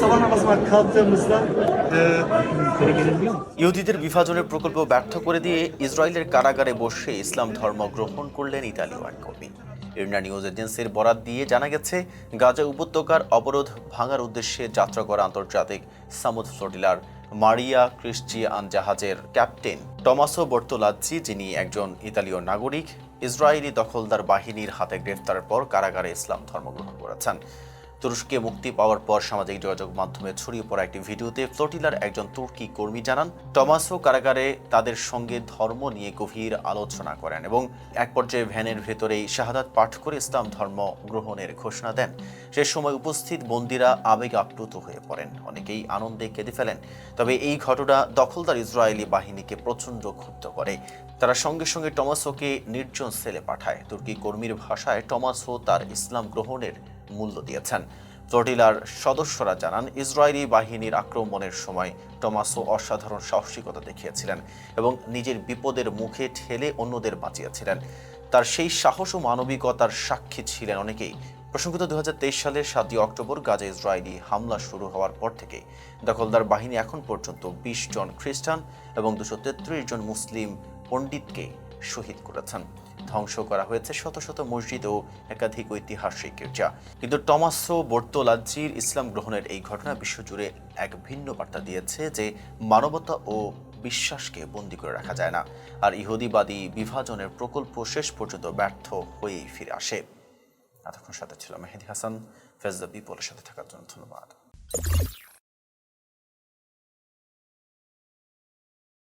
sabah namazına kalktığımızda ইহুদিদের বিভাজনের প্রকল্প ব্যর্থ করে দিয়ে ইসরায়েলের কারাগারে বসে ইসলাম ধর্ম গ্রহণ করলেন ইতালীয় এক কর্মী ইরনা নিউজ এজেন্সির বরাত দিয়ে জানা গেছে, গাজা উপত্যকার অবরোধ ভাঙার উদ্দেশ্যে যাত্রা করা আন্তর্জাতিক সামুদ ফ্লোটিলার মারিয়া ক্রিস্টিয়ান জাহাজের ক্যাপ্টেন টমাসো বর্তোলাজ্জি যিনি একজন ইতালীয় নাগরিক, ইসরায়েলি দখলদার বাহিনীর হাতে গ্রেফতারের পর কারাগারে ইসলাম ধর্ম গ্রহণ করেছেন। তুরস্কে মুক্তি পাওয়ার পর সামাজিক যোগাযোগ মাধ্যমে ছড়িয়ে পড়া একটি ভিডিওতে ফ্লোটিলার একজন তুর্কি কর্মী জানান, টমাসো কারাগারে তাদের সঙ্গে ধর্ম নিয়ে গভীর আলোচনা করেন এবং এক পর্যায়ে ভ্যানের ভেতরেই শাহাদাত পাঠ করে ইসলাম ধর্ম গ্রহণের ঘোষণা দেন। সে সময় উপস্থিত বন্দিরা আবেগ আপ্লুত হয়ে পড়েন। অনেকেই আনন্দে কেঁদে ফেলেন। তবে এই ঘটনা দখলদার ইসরায়েলি বাহিনীকে প্রচণ্ড ক্ষুব্ধ করে। তারা সঙ্গে সঙ্গে টমাসোকে নির্জন সেলে পাঠায়। তুর্কি কর্মীর ভাষায় টমাসো তার ইসলাম গ্রহণের মূল্য দিয়েছেন। ফ্লোটিলার সদস্যরা জানান, ইসরায়েলি বাহিনীর আক্রমণের সময় টমাসো অসাধারণ সাহসিকতা দেখিয়েছিলেন এবং নিজের বিপদের মুখে ঠেলে অন্যদের বাঁচিয়েছিলেন। তার সেই সাহস ও মানবিকতার সাক্ষী ছিলেন অনেকেই। প্রসঙ্গত দুহাজার তেইশ সালের সাতই অক্টোবর গাজা ইসরায়েলি হামলা শুরু হওয়ার পর থেকে দখলদার বাহিনী এখন পর্যন্ত বিশ জন খ্রিস্টান এবং দুশো জন মুসলিম পণ্ডিতকে শহীদ করেছেন। ধ্বংস করা হয়েছে শত শত মসজিদ ও একাধিক ঐতিহাসিক গির্জা। কিন্তু টমাসো বর্তোলাজ্জির ইসলাম গ্রহণের এই ঘটনা বিশ্বজুড়ে এক ভিন্ন বার্তা দিয়েছে যে মানবতা ও বিশ্বাসকে বন্দি করে রাখা যায় না। আর ইহুদিবাদী বিভাজনের প্রকল্প শেষ পর্যন্ত ব্যর্থ হয়েই ফিরে আসে। এতক্ষণ সাথে ছিল মেহেদি হাসান ফেজদা বিপলের সাথে থাকার জন্য ধন্যবাদ।